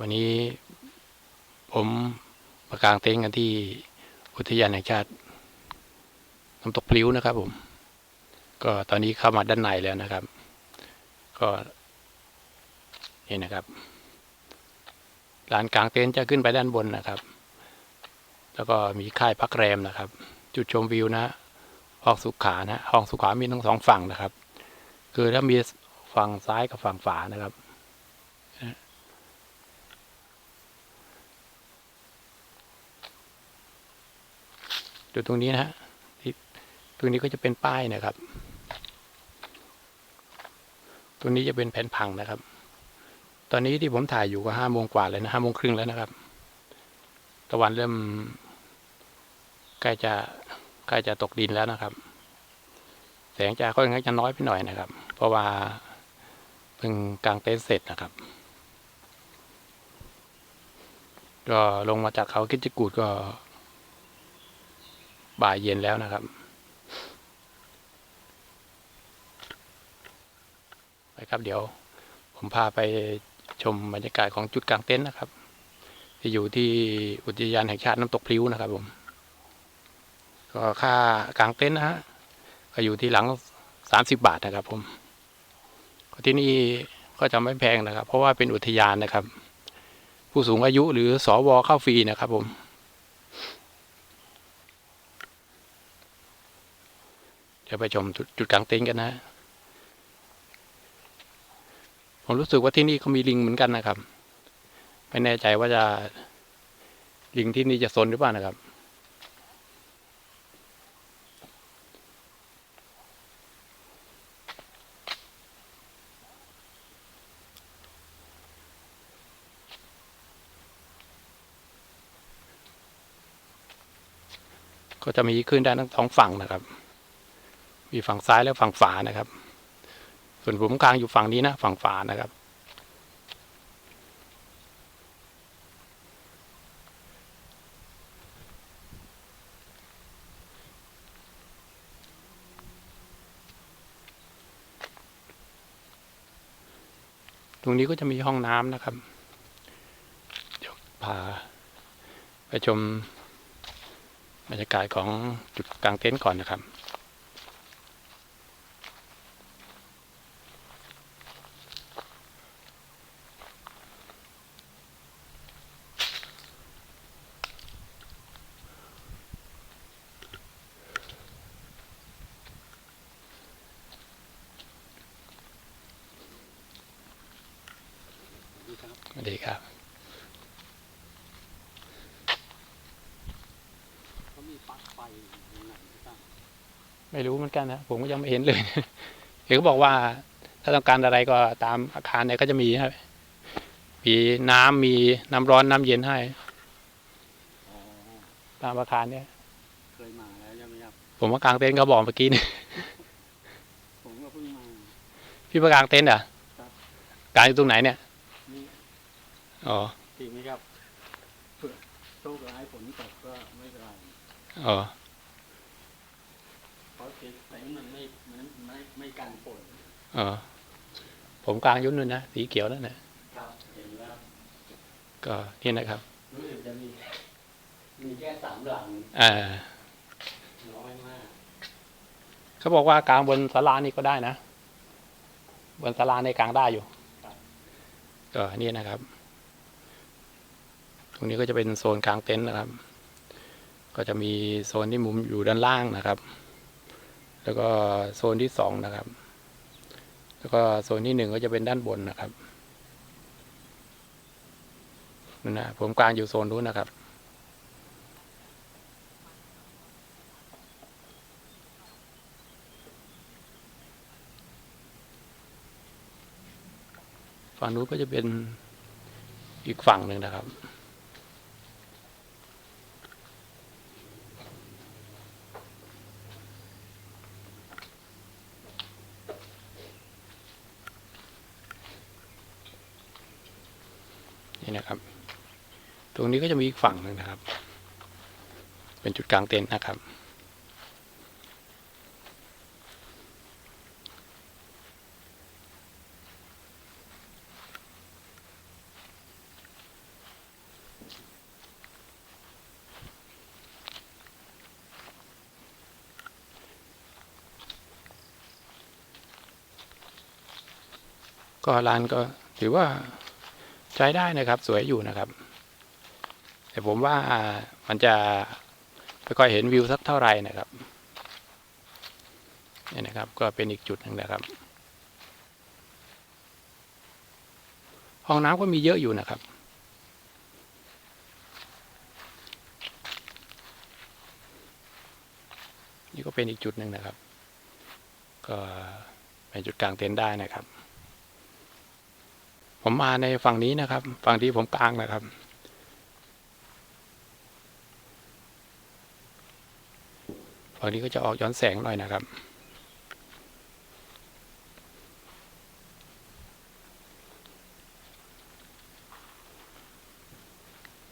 วันนี้ผมมากางเต็นท์กันที่อุทยานแห่งชาติน้ำตกพลิ้วนะครับผม ก็ตอนนี้เข้ามาด้านในแล้วนะครับ ก็นี่นะครับลานกลางเต็นท์จะขึ้นไปด้านบนนะครับ แล้วก็มีค่ายพักแรมนะครับ จุดชมวิวนะห้องสุขานะห้องสุขามีทั้งสองฝั่งนะครับ คือถ้ามีฝั่งซ้ายกับฝั่งฝานะครับ ดูตรงนี้นะฮะตรงนี้ก็จะเป็นป้ายนะครับ ตรงนี้จะเป็นแผ่นพังนะครับ ตอนนี้ที่ผมถ่ายอยู่ก็ห้าโมงกว่าเลยนะห้าโมงครึ่งแล้วนะครับ ตะวันเริ่มใกล้จะใกล้จะตกดินแล้วนะครับ แสงจะค่อนข้างจะน้อยไปหน่อยนะครับ เพราะว่าเพิ่งกางเต็นท์เสร็จนะครับก็ลงมาจากเขาคิดจกูดก็ บ่ายเย็นแล้วนะครับ ไปครับเดี๋ยว ผมพาไปชมบรรยากาศของจุดกลางเต็นท์นะครับ ที่อยู่ที่อุทยานแห่งชาติน้ำตกพลิ้วนะครับผม ก็ค่ากลางเต็นท์นะฮะก็อยู่ที่หลังสามสิบบาทนะครับ ผมที่นี่ก็จะไม่แพงนะครับ เพราะว่าเป็นอุทยานนะครับ ผู้สูงอายุหรือสอวอเข้าฟรีนะครับผม ดี๋ยวไปชมจุดจุดกลางเต็นท์กันนะ ผมรู้สึกว่าที่นี่เขามีลิงเหมือนกันนะครับ ไม่แน่ใจว่าจะลิงที่นี่จะซนหรือเปล่านะครับก็จะมีขึ้นได้ทั้งสองฝั่งนะครับ มีฝั่งซ้ายและฝั่งฝานะครับ ส่วนผมกลางอยู่ฝั่งนี้นะฝั่งฝานะครับ ตรงนี้ก็จะมีห้องน้ำนะครับเดี๋ยวพาไปชมบรรยากาศของจุดกลางเต็นท์ก่อนนะครับ สวัสดีครับ เขามีปลั๊กไฟตรงไหนหรือเปล่า ไม่รู้เหมือนกันนะ ผมก็ยังไม่เห็นเลยเห็นเขาบอกว่า ถ้าต้องการอะไรก็ตามอาคารเนี่ยก็จะมีให้มีน้ำมีน้ำร้อนน้ำเย็นให้อ๋อตามอาคารเนี่ยเคยมาแล้วใช่ไหมครับผมว่ากางเต็นท์เขาบอกเมื่อกี้นี่ผมก็เพิ่งมาพี่มากางเต็นท์เหรอะครับกางอยู่ตรงไหนเนี่ยนี่อ๋อจริงไหมครับเผื่อโชคร้ายฝนตกก็ไม่เป็นไรอ๋อ เพราะเต็นท์มันไม่มันไม่ไม่กันฝ นอ๋อผมกางอยุ่นนู่นนะสีเขียวนั่นนะครับเห็นแล้วก็นี่นะครับรู้สึกจะมีมีแค่สามหลังอ่าน้อยมากเขาบอกว่ากางบนศาลานี่ก็ได้นะบนศาลาในกลางได้อยู่ก็นี่นะครับ ตรงนี้ก็จะเป็นโซนกลางเต็นท์นะครับ ก็จะมีโซนที่มุมอยู่ด้านล่างนะครับ แล้วก็โซนที่สองนะครับ แล้วก็โซนที่หนึ่งก็จะเป็นด้านบนนะครับนั่นนะผมกลางอยู่โซนนู้นนะครับ ฝั่งนู้นก็จะเป็นอีกฝั่งหนึ่งนะครับ รงนี้ก็จะมีอีกฝั่งหนึ่งนะครับ เป็นจุดกลางเต็นท์นะครับ ก็ร้านก็ถือว่าใช้ได้นะครับ สวยอยู่นะครับ แต่ผมว่ามันจะไม่ค่อยเห็นวิวสักเท่าไหร่นะครับนี่นะครับ ก็เป็นอีกจุดหนึ่งนะครับ ห้องน้ำก็มีเยอะอยู่นะครับนี่ก็เป็นอีกจุดหนึ่งนะครับ ก็เป็นจุดกลางเต็นท์ได้นะครับ ผมมาในฝั่งนี้นะครับ ฝั่งที่ผมกลางนะครับ ฝั่งนี้ก็จะออกย้อนแสงหน่อยนะครับ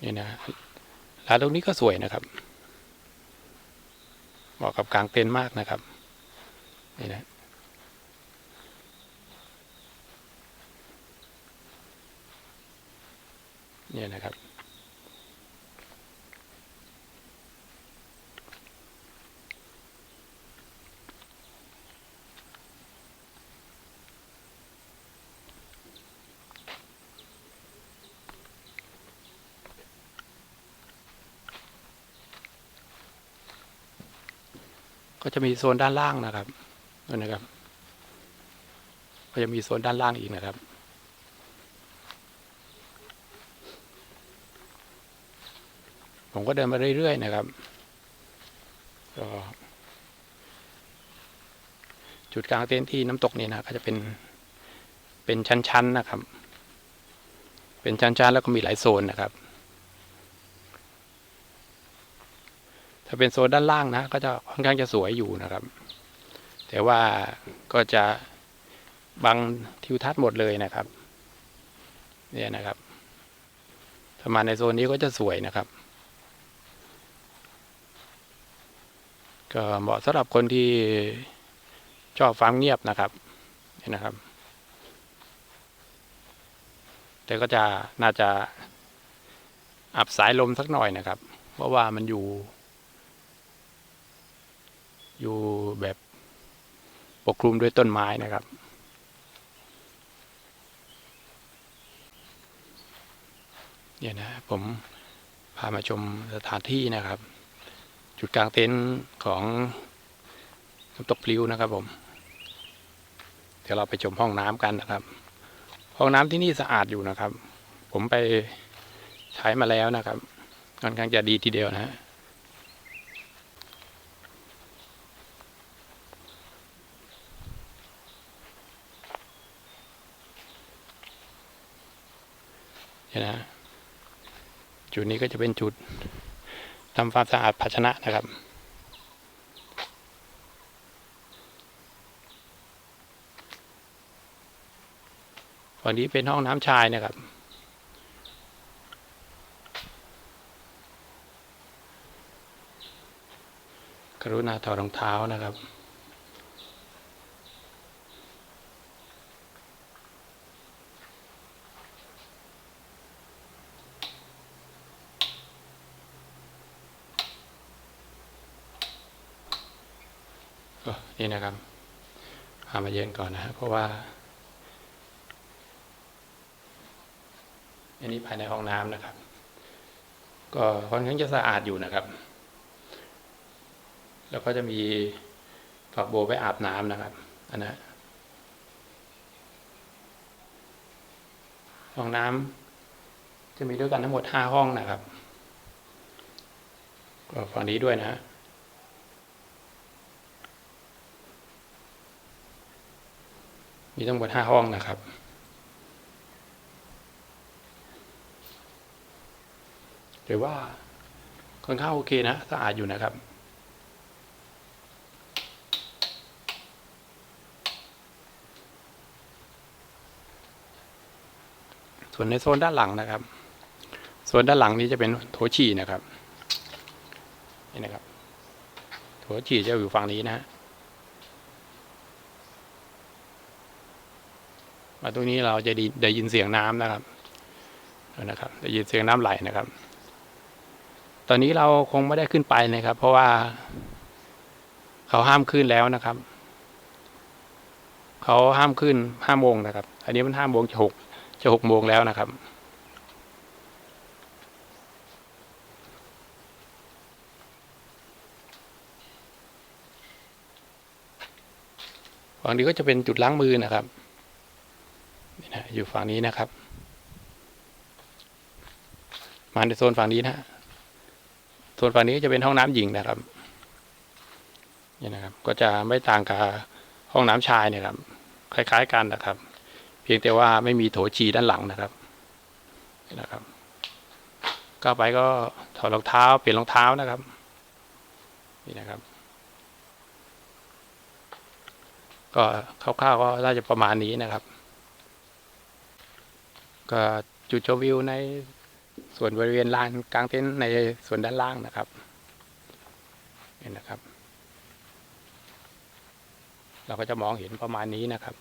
นี่นะร้านตรงนี้ก็สวยนะครับเหมาะกับกลางเต็นท์มากนะครับ นี่นะเนี่ยนะครับ ก็จะมีโซนด้านล่างนะครับนู่นนะครับ ก็จะมีโซนด้านล่างอีกนะครับ ผมก็เดินมาเรื่อยๆนะครับก็จุดกลางเต็นท์ที่น้ำตกนี่นะก็จะเป็นเป็นชั้นๆนะครับ เป็นชั้นๆแล้วก็มีหลายโซนนะครับ ถ้าเป็นโซนด้านล่างนะ ก็จะค่อนข้างจะสวยอยู่นะครับ แต่ว่าก็จะบังทิวทัศน์หมดเลยนะครับ เนี่ยนะครับถ้ามาในโซนนี้ก็จะสวยนะครับ ก็เหมาะสำหรับคนที่ชอบฟังเงียบนะครับนี่นะครับ แต่ก็จะน่าจะอับสายลมสักหน่อยนะครับ เพราะว่ามันอยู่ อยู่แบบปกคลุมด้วยต้นไม้นะครับเนี่ยนะผมพามาชมสถานที่นะครับ จุดกลางเต็นท์ของน้ำตกพลิ้วนะครับผม เดี๋ยวเราไปชมห้องน้ำกันนะครับ ห้องน้ำที่นี่สะอาดอยู่นะครับ ผมไปใช้มาแล้วนะครับค่อนข้างจะดีทีเดียวนะฮะ นะจุดนี้ก็จะเป็นจุดทำความสะอาดภาชนะนะครับ ฝั่งนี้เป็นห้องน้ำชายนะครับ กรุณาถอดรองเท้านะครับ ก็ นี่นะครับพามาเย็นก่อนนะฮะเพราะว่า อันนี้ภายในห้องน้ำนะครับ ก็ค่อนข้างจะสะอาดอยู่นะครับ แล้วก็จะมีฝักโบวไปอาบน้ำนะครับ อันนะห้องน้ำจะมีด้วยกันทั้งหมดห้าห้องนะครับ ก็ฝั่งนี้ด้วยนะฮะ มีทั้งหมดห้าห้องนะครับ หรือว่าค่อนข้างโอเคนะสะอาดอยู่นะครับส่วนในโซนด้านหลังนะครับโซนด้านหลังนี้จะเป็นโถฉี่นะครับนี่นะครับโถฉี่จะอยู่ฝั่งนี้นะฮะ มาตรงนี้เราจะได้ยินเสียงน้ำนะครับนะครับได้ยินเสียงน้ำไหลนะครับ ตอนนี้เราคงไม่ได้ขึ้นไปนะครับ เพราะว่าเขาห้ามขึ้นแล้วนะครับ เขาห้ามขึ้นห้าโมงนะครับ อันนี้มันห้าโมงจะหกจะหกโมงแล้วนะครับฝั่งนี้ก็จะเป็นจุดล้างมือนะครับ นะอยู่ฝั่งนี้นะครับ มาในโซนฝั่งนี้นะโซนฝั่งนี้จะเป็นห้องน้ำหญิงนะครับนี่นะครับ ก็จะไม่ต่างกับห้องน้ำชายเนี่ยครับ คล้าย ๆ กันนะครับ เพียงแต่ว่าไม่มีโถฉี่ด้านหลังนะครับนี่นะครับก้าวไปก็ถอดรองเท้าเปลี่ยนรองเท้านะครับ นี่นะครับ ก็คร่าวๆก็น่าจะประมาณนี้นะครับ ก็จุดชมวิวในส่วนบริเวณลานกลางเต็นท์ในส่วนด้านล่างนะครับนี่นะครับ เราก็จะมองเห็นประมาณนี้นะครับ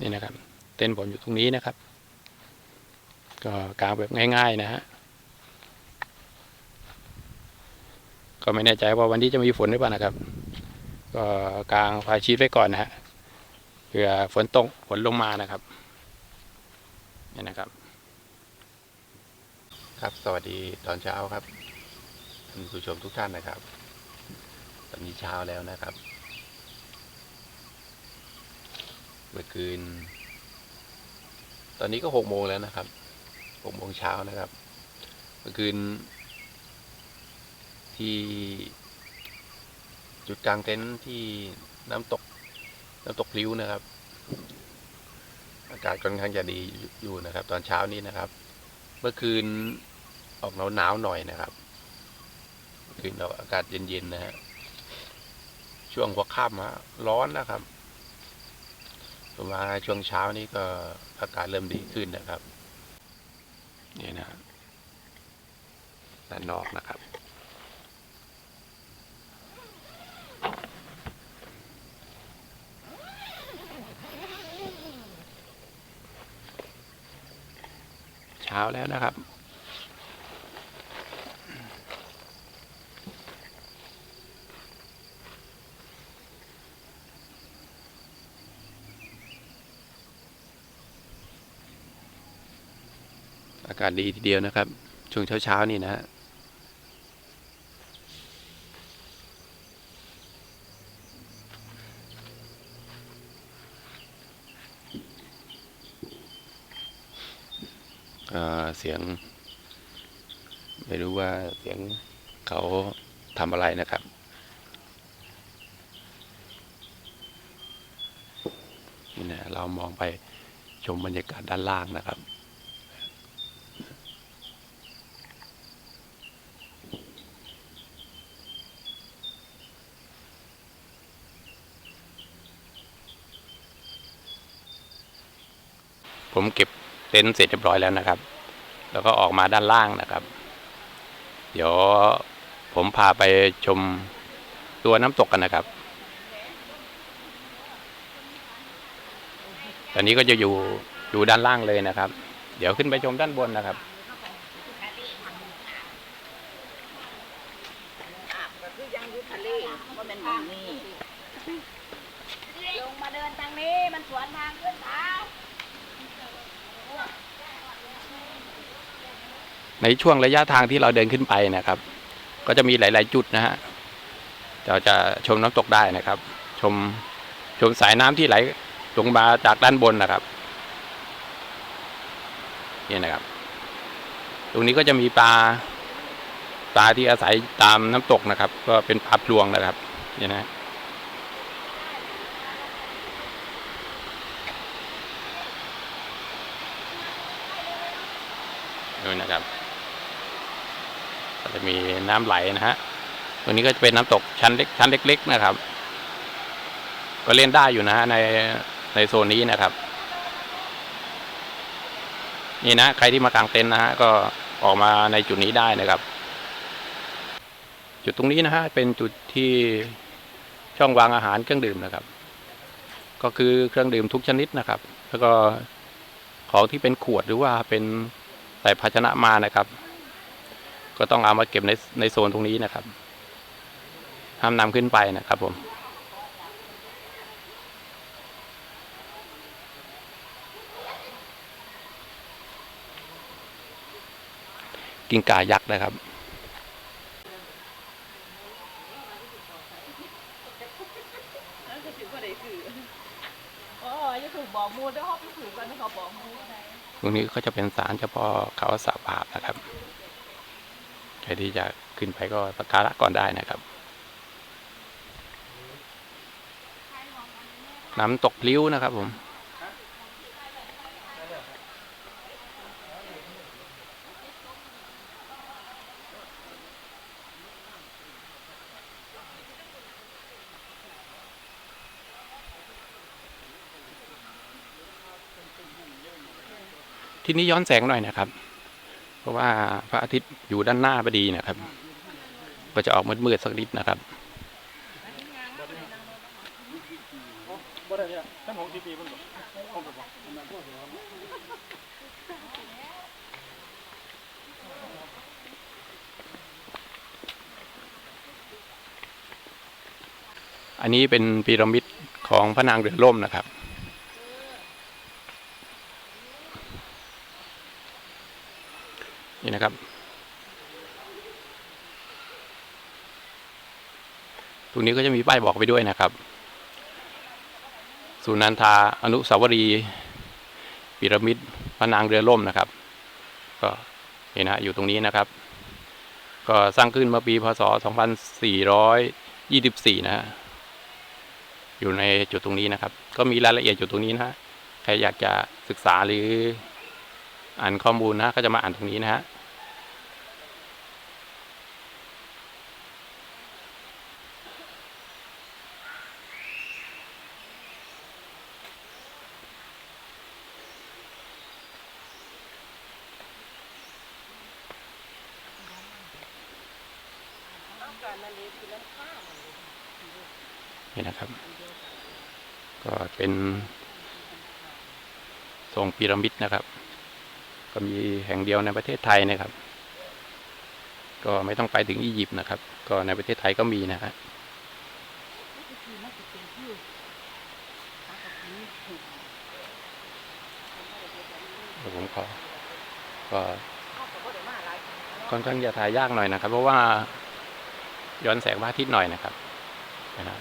นี่นะครับ เต็นผมอยู่ตรงนี้นะครับ ก็กางแบบง่าย ๆ นะฮะก็ไม่แน่ใจว่าวันนี้จะมีฝนหรือเปล่านะครับ ก็กางพาชีตไว้ก่อนนะฮะเผื่อฝนตกฝนลงมานะครับนี่นะครับ ครับสวัสดีตอนเช้าครับท่านผู้ชมทุกท่านนะครับ ตอนนี้เช้าแล้วนะครับ เมื่อคืน ตอนนี้ก็หกโมงแล้วนะครับหกโมงเช้านะครับเมื่อคืนที่จุดกลางเต็นท์ที่น้ำตกน้ำตกพลิ้วนะครับ อากาศค่อนข้างจะดีอยู่นะครับ ตอนเช้านี้นะครับ เมื่อคืนออกหนาวหนาวหน่อยนะครับคืนเราอากาศเย็นๆนะฮะช่วงหัวค่ำฮะร้อนนะครับ มาช่วงเช้านี้ก็อากาศเริ่มดีขึ้นนะครับ นี่นะด้านนอกนะครับ เช้าแล้วนะครับากาศดีทีเดียวนะครับ ช่วงเช้าๆนี่นะฮะเสียง ไม่รู้ว่าเสียงเขาทำอะไรนะครับนี่นะเรามองไปชมบรรยากาศด้านล่างนะครับ ผมเก็บเต็นท์เสร็จเรียบร้อยแล้วนะครับ แล้วก็ออกมาด้านล่างนะครับ เดี๋ยวผมพาไปชมตัวน้ำตกกันนะครับ ตอนนี้ก็จะอยู่อยู่ด้านล่างเลยนะครับ เดี๋ยวขึ้นไปชมด้านบนนะครับ อาบก็คือยังอยู่ทะเลว่ามันอยู่นี่ ลงมาเดินทางนี้ มันสวนทางขึ้นเขา ในช่วงระยะทางที่เราเดินขึ้นไปนะครับ ก็จะมีหลาย ๆ จุดนะฮะเราจะชมน้ำตกได้นะครับ ชมชมสายน้ำที่ไหลลงมาจากด้านบนนะครับนี่นะครับ ตรงนี้ก็จะมีปลาปลาที่อาศัยตามน้ำตกนะครับ ก็เป็นปลาพลวงนะครับนี่นะนู่นนะครับ จะมีน้ำไหลนะฮะตรงนี้ก็จะเป็นน้ำตกชั้นเล็กชั้นเล็ก ๆ นะครับ ก็เล่นได้อยู่นะฮะในในโซนนี้นะครับ นี่นะใครที่มากางเต็นท์นะฮะก็ออกมาในจุดนี้ได้นะครับ จุดตรงนี้นะฮะเป็นจุดที่ช่องวางอาหารเครื่องดื่มนะครับ ก็คือเครื่องดื่มทุกชนิดนะครับ แล้วก็ของที่เป็นขวดหรือว่าเป็นใส่ภาชนะมานะครับ ก็ต้องเอามาเก็บในในโซนตรงนี้นะครับ ห้ามนำขึ้นไปนะครับผมกินกายักษ์นะครับอ๋อจะถูกบอกมูด้วยฮอบถูกกันไม่เขาบอกมูอะไรตรงนี้ก็จะเป็นศาลเฉพาะเขาสาบาปนะครับ ใครที่จะขึ้นไปก็สักการะก่อนได้นะครับ น้ำตกพลิ้วนะครับผมที่นี้ย้อนแสงหน่อยนะครับ เพราะว่าพระอาทิตย์อยู่ด้านหน้าพอดีนะครับ ก็จะออกมืดๆสักนิดนะครับอันนั้นพวกเดียวอันนี้เป็นพีระมิดของพระนางเรือล่มนะครับ นี่นะครับ ต รงนี้ก็จะมีป้ายบอกไปด้วยนะครับสุนันทาอนุสาวรีย์พีระมิดพระนางเรือล่มนะครับ ก็นี่นะอยู่ตรงนี้นะครับ ก็สร้างขึ้นเมื่อปีพศ 2424 นะฮะอยู่ในจุดตรงนี้นะครับ ก็มีรายละเอียดอยู่ตรงนี้นะฮะใครอยากจะศึกษาหรืออ่านข้อมูลนะก็จะมาอ่านตรงนี้นะฮะ นี่นะครับ ก็เป็นทรง พีระมิดนะครับ ก็มีแห่งเดียวในประเทศไทยนะครับ ก็ไม่ต้องไปถึงอียิปต์นะครับ ก็ในประเทศไทยก็มีนะฮะเดี๋ยวผมขอก็ค่อนข้างจะถ่ายยากหน่อยนะครับ เพราะว่าย้อนแสงพระอาทิตย์หน่อยนะครับนะครับ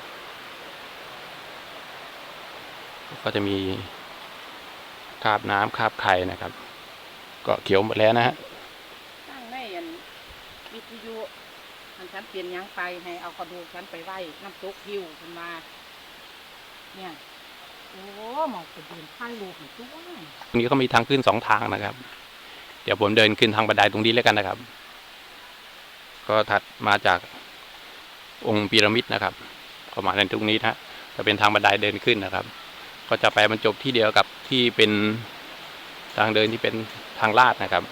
ก็จะมี คราบน้ำคราบไข่นะครับ ก็เขียวหมดแล้วนะฮะตั้งในอันวิทยุมันฉันเปลี่ยนหยังไปให้เอากระดูกฉันไปไว้น้ำตกหิวขึ้นมา เนี่ยโอ้หมองเป็นเดินข้างลูกหนึ่งตัวตรงนี้ก็มีทางขึ้นสองทางนะครับ เดี๋ยวผมเดินขึ้นทางบันไดตรงนี้แล้วกันนะครับ ก็ถัดมาจากองค์พีระมิดนะครับเข้ามาในตรงนี้นะฮะจะเป็นทางบันไดเดินขึ้นนะครับ ก็จะไปบรรจบที่เดียวกับที่เป็นทางเดินที่เป็นทางลาดนะครับ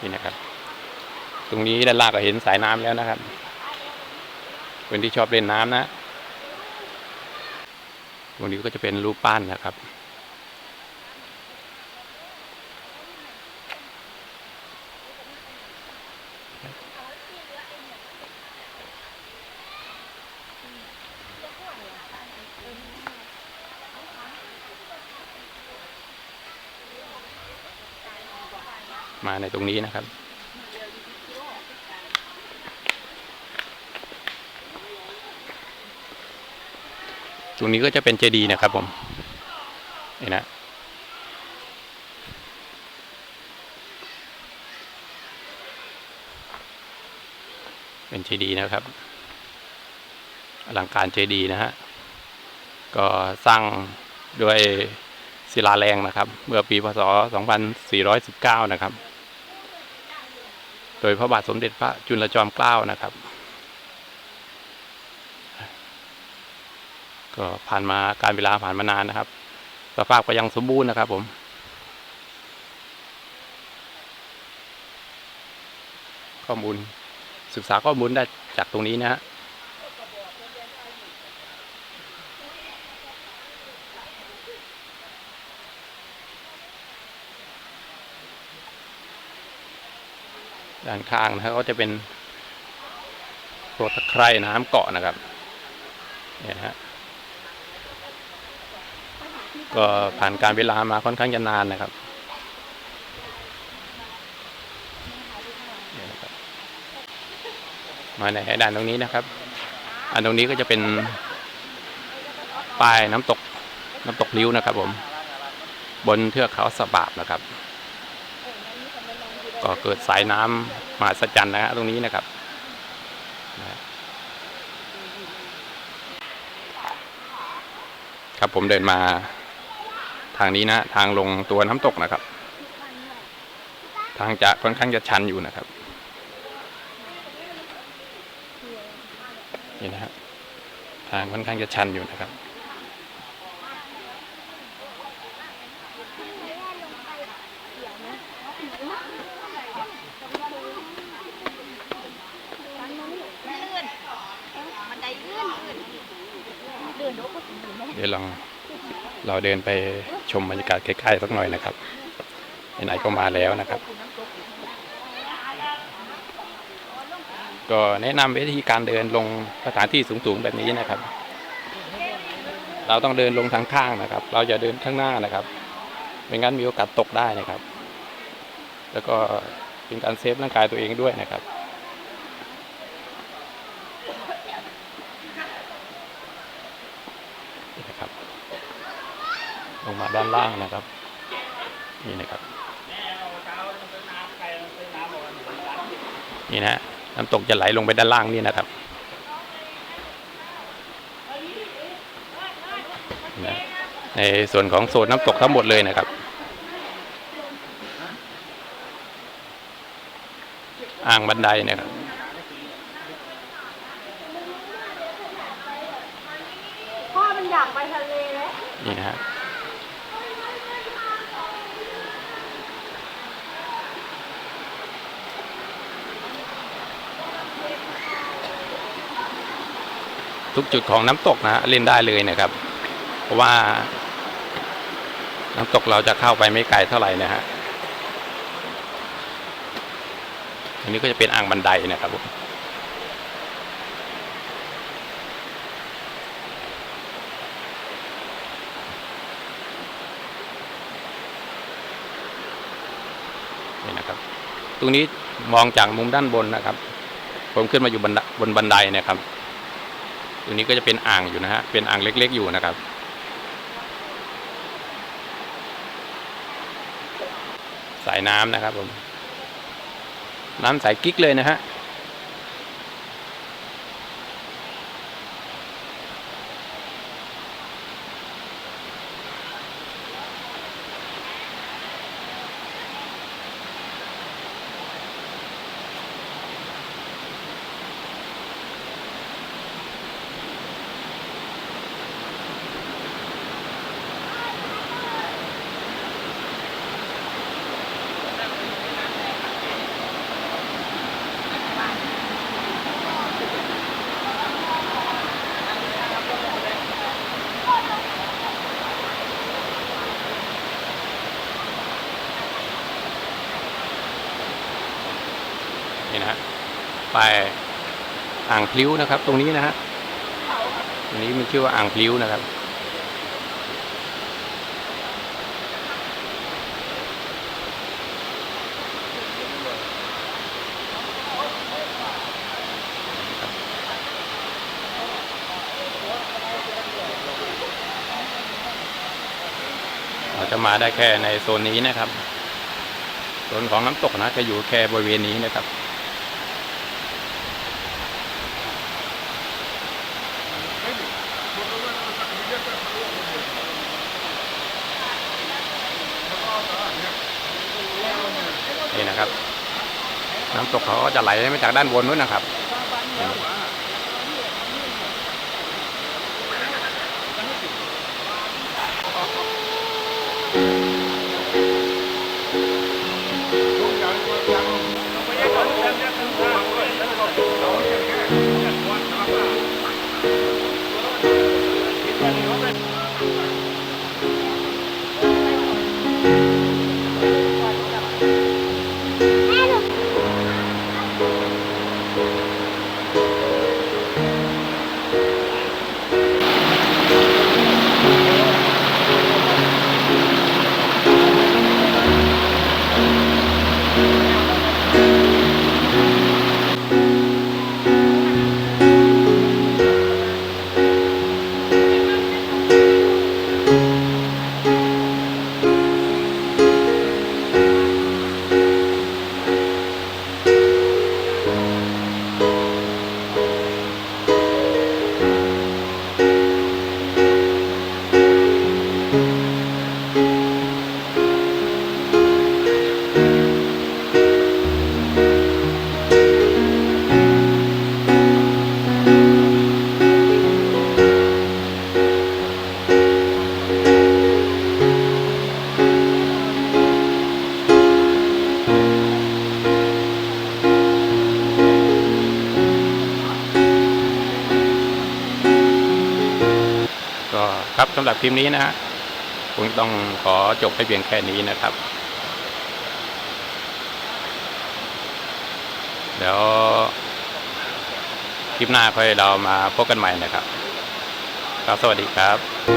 นี่นะครับ ตรงนี้ด้านล่างก็เห็นสายน้ำแล้วนะครับคนที่ชอบเล่นน้ำนะตรงนี้ก็จะเป็นรูปปั้นนะครับ ในตรงนี้นะครับ ตรงนี้ก็จะเป็นเจดีย์นะครับผมนี่นะเป็นเจดีย์นะครับอลังการเจดีย์นะฮะก็สร้างด้วยศิลาแรงนะครับ เมื่อปีพศ 2419 นะครับ โดยพระบาทสมเด็จพระจุลจอมเกล้านะครับ ก็ผ่านมาการเวลาผ่านมานานนะครับสภาพก็ยังสมบูรณ์นะครับ ผมข้อมูลศึกษาข้อมูลได้จากตรงนี้นะฮะ ด้านข้างนะครับก็จะเป็นโรตะไคร่น้ำเกาะนะครับเนี่ยฮะก็ผ่านการเวลามาค่อนข้างจะนานนะครับเนี่ยนะครับมาในด้านตรงนี้นะครับ อันตรงนี้ก็จะเป็นป้ายน้ำตกน้ำตกลิ้วนะครับ ผม บนเทือกเขาสะบาบนะครับ ก็เกิดสายน้ำมหัศจรรย์นะฮะตรงนี้นะครับครับผมเดินมาทางนี้นะ ทางลงตัวน้ำตกนะครับ ทางจะค่อนข้างจะชันอยู่นะครับนี่นะครับทางค่อนข้างจะชันอยู่นะครับ มันได้ลื่นลื่นเดินโดก็ถึงอยู่เนาะ เดี๋ยวลองเราเดินไปชมบรรยากาศใกล้ๆสักหน่อยนะครับไหนๆก็มาแล้วนะครับ ก็แนะนำวิธีการเดินลงสถานที่สูงๆแบบนี้นะครับ เราต้องเดินลงทางข้างนะครับ เราจะเดินข้างหน้านะครับไม่งั้นมีโอกาสตกได้นะครับ แล้วก็เป็นการเซฟร่างกายตัวเองด้วยนะครับ นี่นะครับ ลงมาด้านล่างนะครับ นี่นะครับ นี่นะน้ำตกจะไหลลงไปด้านล่างนี่นะครับนะในส่วนของโซนน้ำตกทั้งหมดเลยนะครับ อ่างบันไดนะครับ พ่อมันอยากไปทะเลแล้ว นี่นะฮะ ทุกจุดของน้ำตกนะฮะเล่นได้เลยนะครับ เพราะว่า น้ำตกเราจะเข้าไปไม่ไกลเท่าไหร่นะฮะอันนี้ก็จะเป็นอ่างบันไดนะครับผมนี่นะครับ ตรงนี้มองจากมุมด้านบนนะครับ ผมขึ้นมาอยู่บนบนบันไดนะครับ ตรงนี้ก็จะเป็นอ่างอยู่นะฮะ เป็นอ่างเล็กๆอยู่นะครับ สายน้ำนะครับผม น้ำใสกิ๊กเลยนะฮะ ไปอ่างพลิ้วนะครับ ตรงนี้นะฮะตรงนี้มีชื่อว่าอ่างพลิ้วนะครับเราจะมาได้แค่ในโซนนี้นะครับ โซนของน้ำตกนะจะอยู่แค่บริเวณนี้นะครับ น้ำตกเขาก็จะไหลมาจากด้านบนนู้นนะครับ ลิปนี้นะฮะคงต้องขอจบให้เพียงแค่นี้นะครับ เดี๋ยวคลิปหน้าค่อยเรามาพบกันใหม่นะครับครับสวัสดีครับ